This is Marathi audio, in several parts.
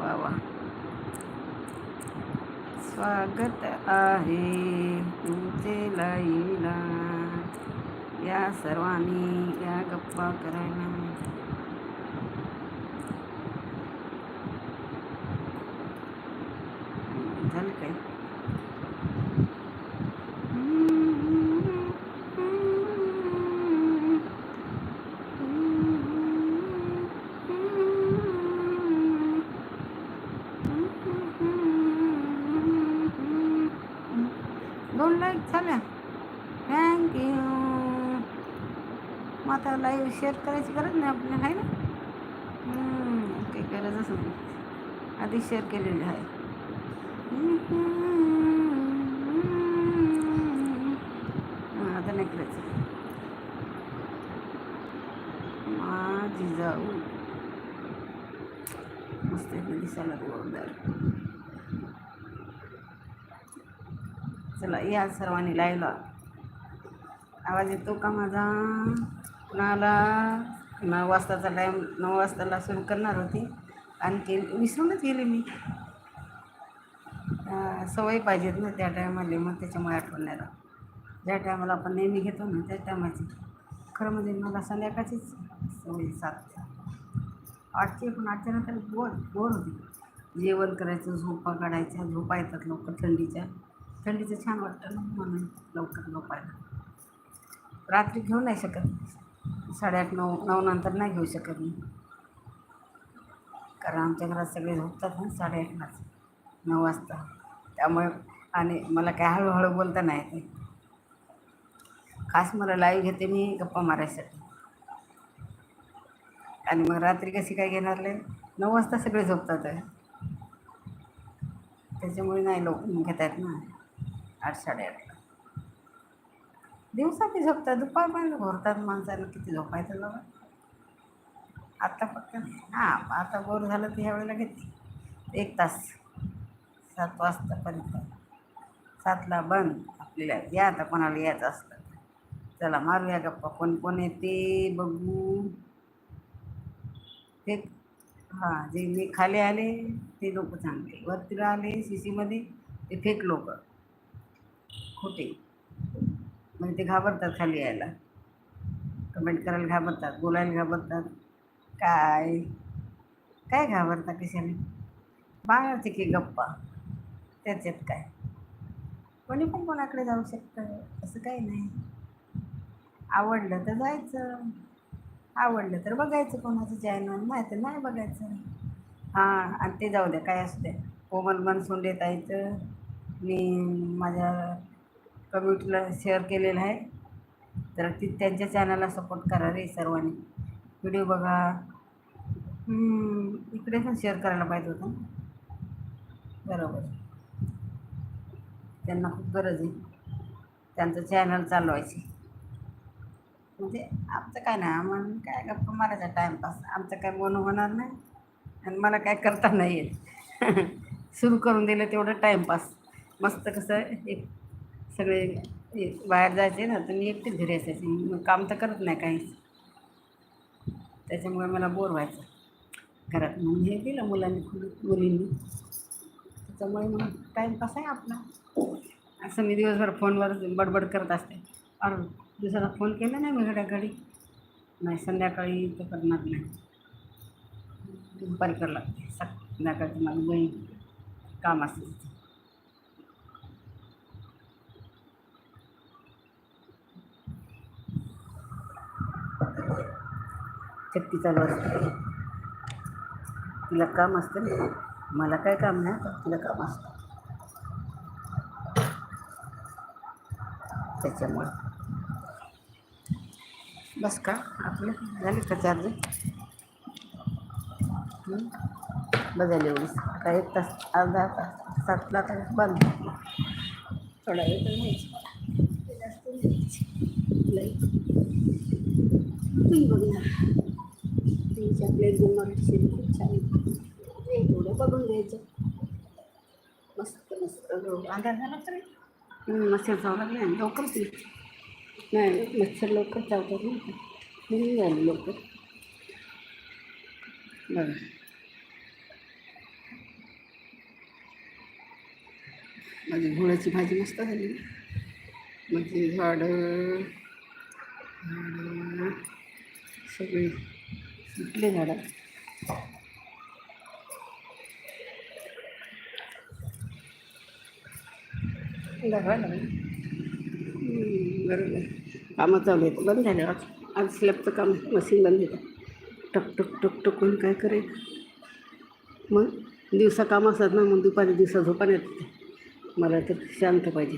वा वा स्वागत आहे तुमचे लाईला. या सर्वांनी या गप्पा करायला. झालं काय? दोन लाईक झाल्या. थँक्यू मग आता लाईव्ह शेअर करायची गरज नाही आपल्याला आहे ना? काही गरजच नाही. आधी शेअर केलेली आहे. आता नाही करायचं. माझी जाऊ. मस्त दिसायला जोरदार चला या सर्वांनी लाईव्हला. आवाज येतो का माझा? कुणाला? नऊ वाजताचा टाईम नऊ वाजताला सुरू करणार होती. आणखी विसरूनच गेले मी. सवय पाहिजेत ना त्या टायमाला मग त्याच्यामुळे आठवण नाही ज्या टायमाला आपण नेहमी घेतो ना त्या टायमाची खरं म्हणजे मला संध्याकाळचीच सवय सात आठची पण आठच्या नंतर बोर बोर होती. जेवण करायचं झोपा काढायच्या झोपा येतात लवकर थंडीच्या. थंडीचं छान वाटतं ना म्हणून लवकर झोपायला. रात्री घेऊ नाही शकत. साडेआठ नऊ नऊ नंतर नाही घेऊ शकत मी. कारण आमच्या घरात सगळे झोपतात ना साडेआठलाच नऊ वाजता. त्यामुळे आणि मला काय हळूहळू बोलता नाही येते. खास मला लाईव्ह घेते मी गप्पा मारायसाठी. आणि मग रात्री कशी काय घेणार लय? नऊ वाजता सगळे झोपतात त्याच्यामुळे नाही लोक घेता येत ना. आठ. साडेआठला दिवसाची झोपतात दुपारपर्यंत पण घोरतात माणसाला किती झोपायचं जवळ आत्ता फक्त हां आता बोर झालं तर ह्या वेळेला घेते. एक तास सात वाजतापर्यंत. सातला बंद आपल्याला या आता कोणाला यायचं असतं चला मारूया गप्पा कोण कोण येते बघू. ते हां जे मी खाली आले ते लोक चांगले. वरती आले सी सीमध्ये ते फेक लोक. खोटे. म्हणजे ते घाबरतात खाली यायला. कमेंट करायला घाबरतात बोलायला घाबरतात. काय? काय घाबरता कशाने? बाळाचे की गप्पा? त्याच्यात काय? कोणी पण कोणाकडे जाऊ शकतं असं काही नाही. आवडलं तर जायचं. आवडलं तर बघायचं कोणाचं चॅनल नाही तर नाही बघायचं. हां आणि ते जाऊ द्या काय असू द्या. कोमल बनसून देता येतं मी माझ्या कमेंटला शेअर केलेलं आहे. तर ती त्यांच्या चॅनलला सपोर्ट करा रे सर्वांनी. व्हिडिओ बघा. इकडे पण शेअर करायला पाहिजे होतं. बरोबर. त्यांना खूप गरज आहे. त्यांचं चॅनल चालवायची म्हणजे आमचं काय नाही आम्हाला काय गप्पा मारायचा टाईमपास आमचं काय बोलणं होणार नाही. आणि मला काय करता नाही येत. सुरू करून दिलं तेवढं टाईमपास मस्त कसं एक सगळे बाहेर जायचे ना तर मी एकटीच घरी असायचे. मग काम तर करत नाही काहीच. त्याच्यामुळे मला बोर व्हायचं घरात. म्हणून हे केलं मुलांनी खुली- मुलींनी. त्याच्यामुळे मग टाईमपास आहे आपला. असं मी दिवसभर फोनवर बडबड करत असते. और दुसरा फोन केला नाही मी घड्याघडी नाही संध्याकाळी तर करणार नाही. दुपारी करावं लागते. संध्याकाळी माझं बहीण काम असते. चक्की चालू असते. तिला काम असतं ना. मला काय काम नाही तर तिला काम असतं. त्याच्यामुळं. बस का? आपलं? झाले का चार्जिंग बघायला एवढीच. काही एक तास अर्धा तास सातला तास बंद. थोडा वेळ मी बघणार तुमची आपल्या एकदम मराठी खूप छान आहे थोडं बघून घ्यायचं मस्त मस्त आधार झाला तर मच्छर जाऊ लागले लवकर ती नाही मच्छर लवकर जाऊ ना जाईल लवकर बरं माझी घोळ्याची भाजी मस्त झाली म्हणजे झाडं झाडं सगळी. सुटले झाडं. बरोबर. कामं चालू आहेत. बंद झाले आज आज स्लॅबचं काम मशीन बंद येतं टक टक टक टक कोण काय करेल? मग दिवसा काम असतात ना मग दुपारी दिवसा झोपाने नाही येत ते. मला तर शांत पाहिजे.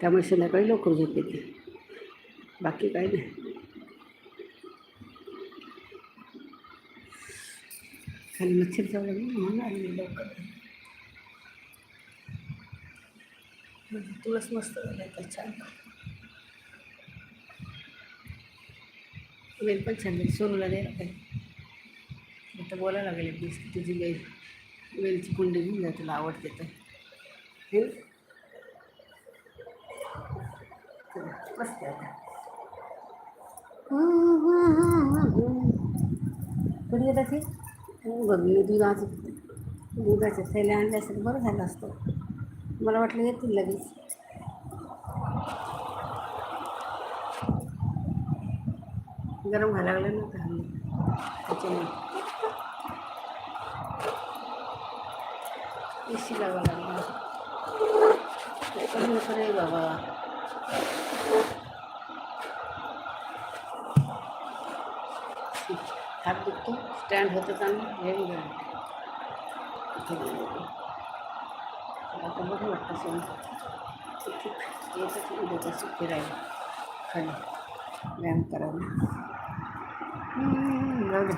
त्यामुळे संध्याकाळी लवकर झोप येते. बाकी काय नाही. खाली मच्छर जावं लागेल म्हणून आली लवकर. म्हणजे तुळस मस्त झालं तर छान. वेल पण छान झाली सोनूला द्यायला पाहिजे आता बोलायला लागले प्लीज तुझी वेल वेलची कुंडी घेऊन जा तुला आवडते तर. हे? मस्त आहे आता. कधी येतात ते? बघ मी दुधाचं दुधाच्या थैल्या आणल्या असेल बरं झालं असतं. मला वाटलं येतील लगेच. गरम व्हायला लागलं ना का त्याच्यामुळे. एसी लावा लागला. बाबा. हात दुखतो स्टँड होतं चांगलं हे बघा आता बघू वाटतं सोन. येतच उद्याचं राहील. खाली. व्यायाम करायला. हम्म, जाऊ दे.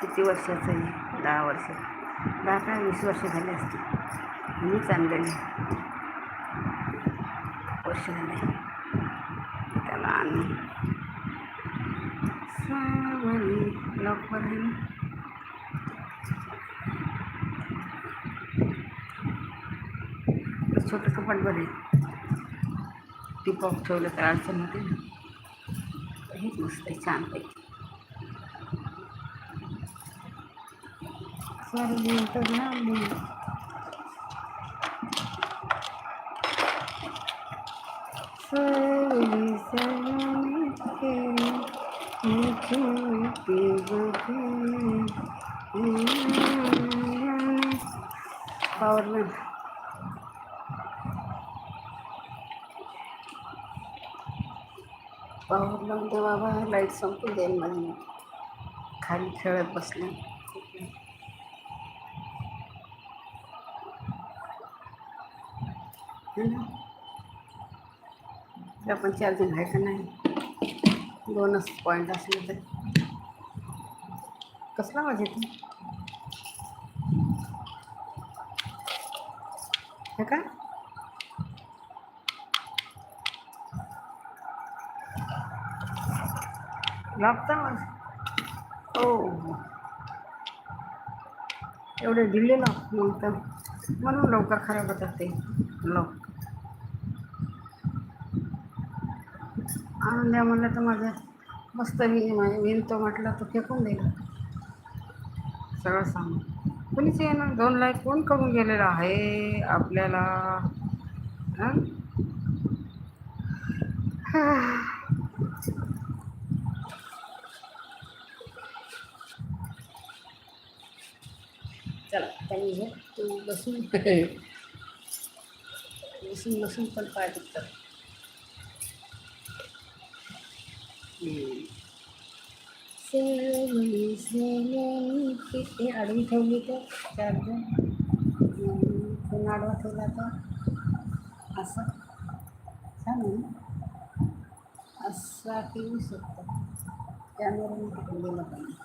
किती वर्षाचं आहे? दहा वर्ष. दहा काय वीस वर्ष झाले असते मीच आणलेली वर्ष झाले त्याला आणि सावली लवकर छोटं कपाट बरे टिपॉक ठेवलं तर अडचण होते ना? हेच मस्त आहे छान पैकी सर्दी तर झाली सर्दी सजने के मुझे के बदले पॉवर पॉवर लावून दे बाबा लाइट संपून जाईल माझी खाली खेळत बसले है ना त्याला पण चार्जिंग आहे का नाही दोनच पॉईंट असले तर. कसला आवाज येतो हे का लागता आवाज? हो. एवढे दिले ना मग तर म्हणून लवकर खराब होतात ते लवकर आणून द्या म्हणलं तर माझं. मस्त मी विणतो म्हटलं तो फेकून देईल सगळं सांग. कोणीच ना दोन लाईक कोण करून गेलेलं आहे आपल्याला? चला आता झोप तू बसून. बसून बसून पण पाय दुखतात. ते आडवी ठेवली फ़ोन आडवा ठेवला तर असं छान ना असा ठेवू शकतो ठेवलेला पाहिजे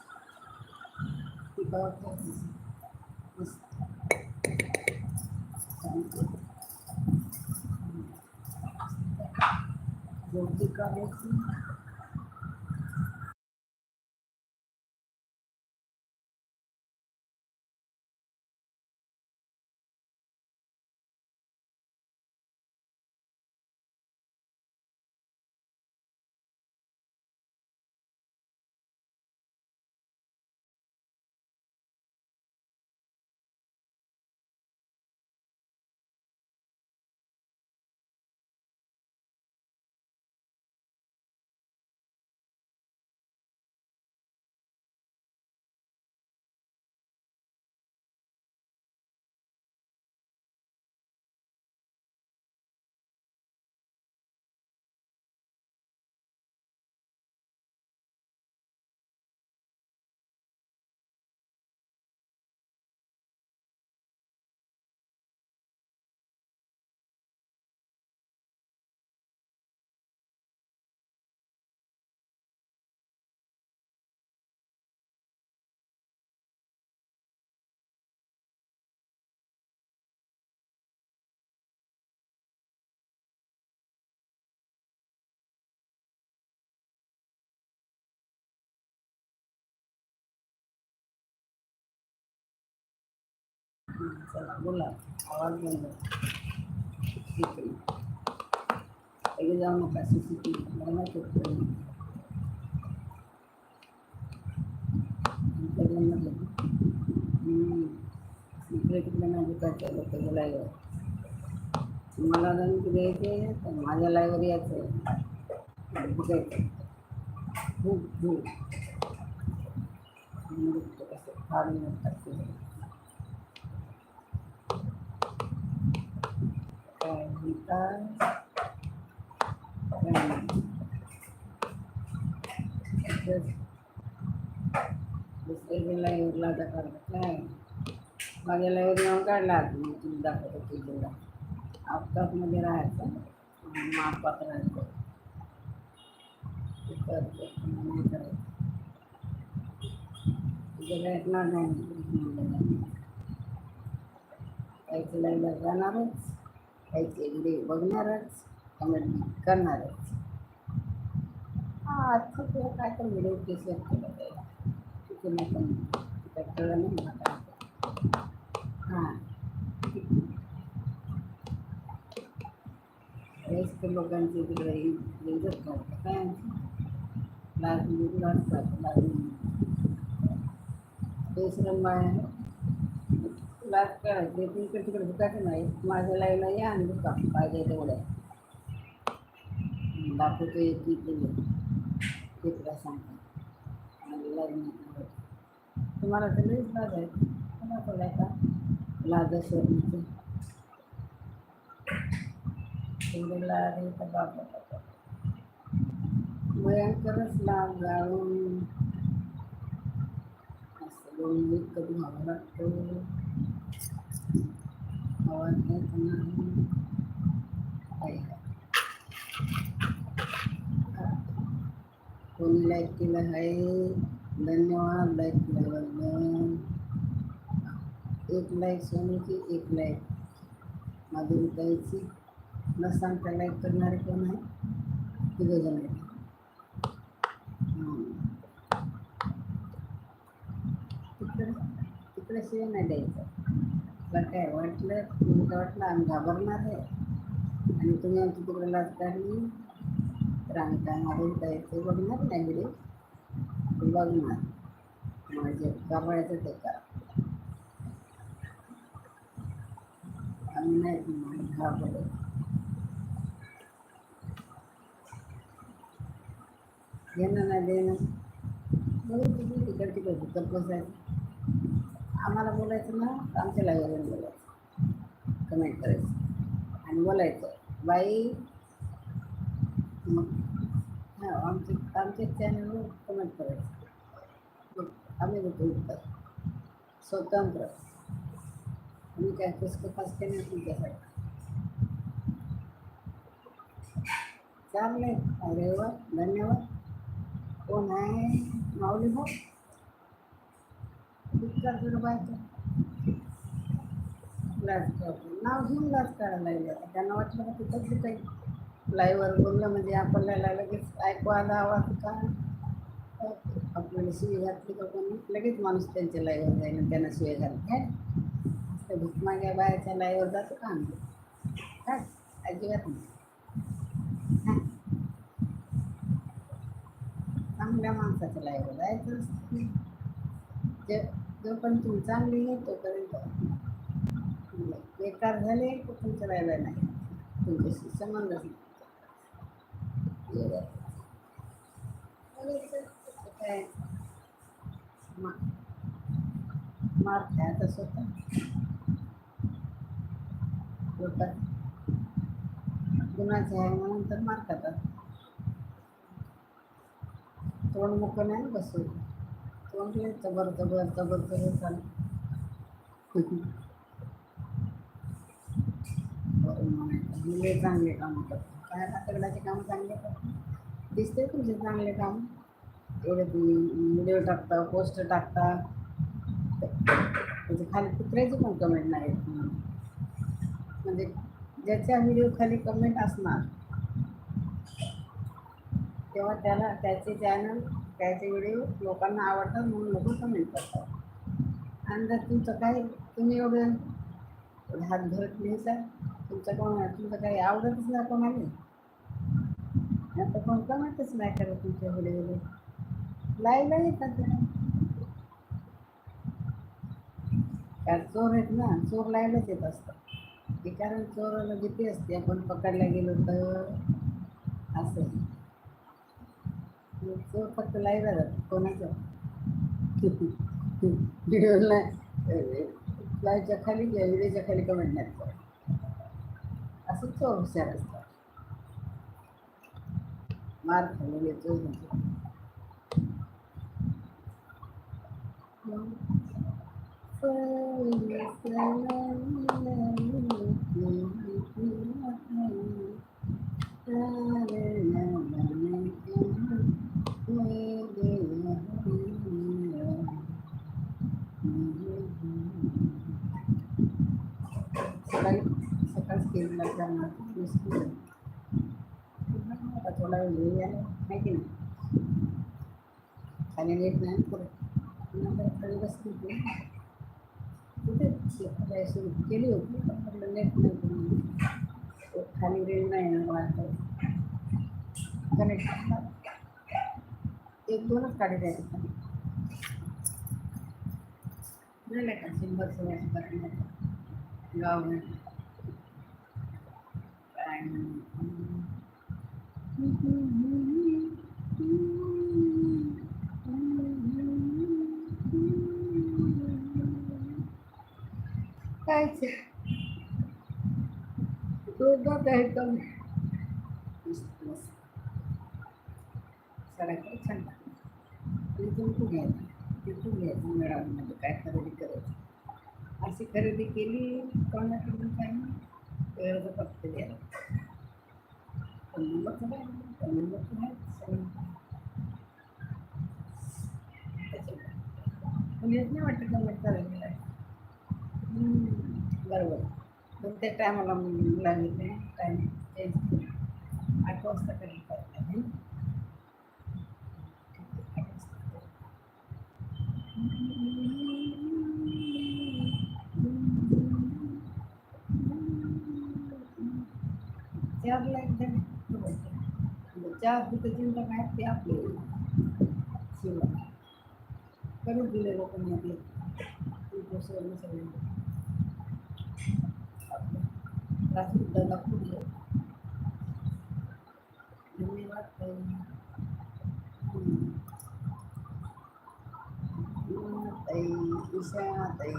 इकडे जाऊ नका. हम्म. इकडे तिकडे नाही दुखायचं लोक लाईव्ह तुम्हाला जण तिकडे यायचे तर माझ्या लाईव्हवर यायचं बघायचं खूप खूप नृत्य कसं फार नृत्यात केलं. काय म्हणतात काय नाही. दुसरं- दुसऱ्याच्या लाईव्हला आता करतात काय माझ्या लाईव्हर येऊन काढला मी तुम्ही दाखवतो तुझ्याला अपघातमध्ये राहायचं आणि मापात राहायचं नाही करायचं तुझ्याला ऐकणार नाही जाणारच काहीचे व्हिडिओ म्हणजे बघणारच कमेंट करणारच. हा आजचं तुला काय तर व्हिडिओ केसेस केलं तिथे नाही पण काय कळलं नाही मला. ते. हां तिकडे इज्जत करतात. काय क्लास लाज ते तिकडे तिकडे दुखायचं नाही. माझ्या लाईला या आणि दुखा पाहिजे तेवढ्या दाखवतो एक दिले. केलं ते तुला सांगतो. आणि लाज तुम्हाला तर लईच लाज आहे. तुम्हाला थोड्या का? लाज शोधण्याची तेवढे लाज आहे तर बाबा भयंकरच लाज जाळून असं दोन वीक कधी व्हावं वाटतं. कोणी लाईक केलं आहे धन्यवाद लाईक केल्याबद्दल एक लाईक सोनीची एक लाईक माधुरी ताईची न सांगता लाईक करणारे कोण आहे तिघं जण आहेत. तिकडे तिकडे शिवाय नाही द्यायचं तुला काय वाटलं? तुम्ही काय वाटलं आम्ही घाबरणार आहे. आणि तुम्ही आमची तिकडे लाच काढली. तर आम्ही काय मारून जायचं बघणार नाही व्हिडिओ बघणार. म्हणजे घाबरायचं ते का? आम्ही नाही घाबरत घेणं नाही देणं. बघू तिकडे तिकडे तिकडे भुकत बसायचं. आम्हाला बोलायचं ना आमच्या लाईव्हवर बोलायचं. कमेंट करायचं. आणि बोलायचं बाई मग हां आमचे आमच्या चॅनलवर कमेंट करायचं. मग आम्ही देतो उत्तर. स्वतंत्र. आम्ही काय पुस्तक पास केले तुमच्यासाठी? चांगले अरे वा धन्यवाद. कोण आहे? माऊली भाऊ? लाज नाव घेऊन लाज काढायला लागले आता त्यांना वाटलं का तिथंच काही लाईव्हवर बोललं म्हणजे आपल्याला लगेच ऐकू आला आवाज का आपल्याला शिवी घातली का कोणी लगेच माणूस त्यांच्या लाईव्हवर जाईल आणि त्यांना शिवी घालते काय असं भीकमाग्या बायाच्या लाईव्हवर जातो का आम्ही काय अजिबात नाही हां. चांगल्या माणसाच्या लाईव्हवर जायचं म्हणजे असतं. जे पण तुम्ही चांगली आहे तोपर्यंत बेकार झाले तर तुमचं राहिलं नाही. तुमच्याशी संबंध नाही. काय? मा मार खायचा स्वतः. लोकात आहे म्हणून तर मार खातात. तोंड मुकं नाही बसवलं. म्हटलं तोंडले चबर तबर चबर चालू मुले चांगले काम करतात काय हातगडाचे काम चांगले करतात दिसते तुमचे चांगले काम. एवढे तुम्ही व्हिडिओ टाकता पोस्ट टाकता. म्हणजे खाली कुत्र्याची पण कमेंट नाही म्हणजे ज्याच्या व्हिडिओ खाली कमेंट असणार तेव्हा त्याला त्याचे चॅनल त्याचे व्हिडिओ लोकांना आवडतात म्हणून लोक कमेंट करतात. आणि जर तुमचं काही तुम्ही एवढं हात धरत न्यायचा तुमचं कोण तुमचं काही आवडतच नाही कोणाला? आता कोण कमेंटच नाही करत तुमच्या व्हिडिओ लाईव्हला येतात कारण चोर आहेत ना चोर लाईव्हलाच येत असतात. ते कारण चोराला भीती असते आपण पकडला गेलो तर. असं. मग फक्त लाईव्हला जातात कोणाचं व्हिडिओला लाईव्हच्या खाली व्हिडिओच्या खाली कमेंट नाही करत. असं चोर हुशार असतात मार खाल्लेले चोर म्हणजे कुठे केली होती पण म्हटलं नेट नाही खाली रेल नाही येणार कनेक्ट एक दोनच काढे द्यायचे खाली झालं का शंभर सोळाशे पर्यंत गाव नाही काय काय कम छान तू घ्यायचं. तिथून घ्यायचं मेळाव्यामध्ये काय खरेदी करायची. अशी खरेदी केली कोणाकडून काही नाही. फक्त द्यायला पण नाही सगळं पण येत नाही वाटतं गमत करायला. बरोबर. पण त्या टायमाला नाही टाईम चेंज केला आठ वाजता कधी करायला चारला एकदम चार तिथं चिंता काय ते आपले करून दिले सगळे grafik dan aku dia demi apa ay isa ay